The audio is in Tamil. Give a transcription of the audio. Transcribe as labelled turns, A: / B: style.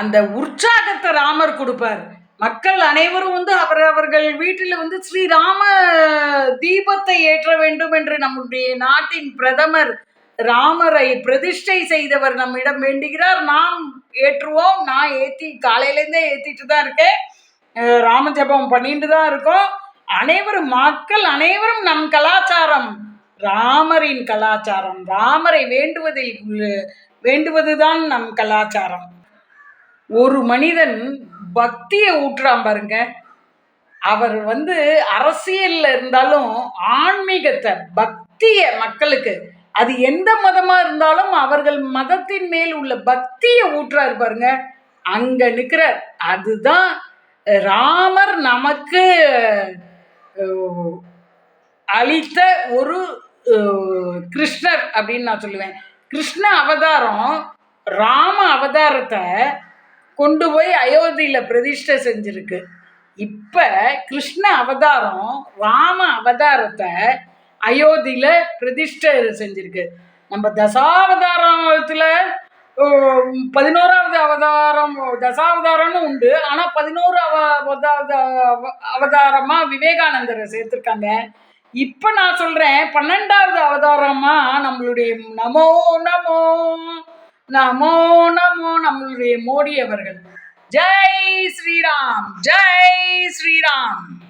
A: அந்த உற்சாகத்தை ராமர் கொடுப்பார். மக்கள் அனைவரும் வந்து அவர் அவர்கள் வீட்டில் வந்து ஸ்ரீராம தீபத்தை ஏற்ற வேண்டும் என்று நம்முடைய நாட்டின் பிரதமர் ராமரை பிரதிஷ்டை செய்தவர் நம்மிடம் வேண்டுகிறார். நாம் ஏற்றுவோம். நான் ஏற்றி காலையிலேருந்தே ஏற்றிட்டு தான் இருக்கேன். ராம ஜெபம் பண்ணிட்டு தான் இருக்கோம். அனைவரும் மக்கள் அனைவரும் நம் கலாச்சாரம் ராமரின் கலாச்சாரம் ராமரை வேண்டுவதில் வேண்டுவதுதான் நம் கலாச்சாரம். ஒரு மனிதன் பக்தியை ஊற்றுறான் பாருங்க. அவர் வந்து அரசியல்ல இருந்தாலும் ஆன்மீகத்தை பக்திய மக்களுக்கு அது எந்த மதமா இருந்தாலும் அவர்கள் மதத்தின் மேல் உள்ள பக்தியை ஊற்றாரு பாருங்க. அங்க நிற்கிறார் அதுதான் ராமர் நமக்கு அளித்த ஒரு கிருஷ்ணர் அப்படின்னு நான் சொல்லுவேன். கிருஷ்ண அவதாரம் ராம அவதாரத்தை கொண்டு போய் அயோத்தியில் பிரதிஷ்டை செஞ்சிருக்கு. இப்போ கிருஷ்ண அவதாரம் ராம அவதாரத்தை அயோத்தியில் பிரதிஷ்டை செஞ்சிருக்கு. நம்ம தசாவதாரத்தில் பதினோராவது அவதாரம் தசாவதாரம்னு உண்டு. ஆனால் பதினோரு அவ அவதார- அவதாரமாக விவேகானந்தரை சேர்த்துருக்காங்க. இப்போ நான் சொல்கிறேன் பன்னெண்டாவது அவதாரமாக நம்மளுடைய நமோ நமோ நமோ நமோ நம்மளுடைய மோடி அவர்கள். ஜெய் ஸ்ரீராம் ஜெய் ஸ்ரீராம்.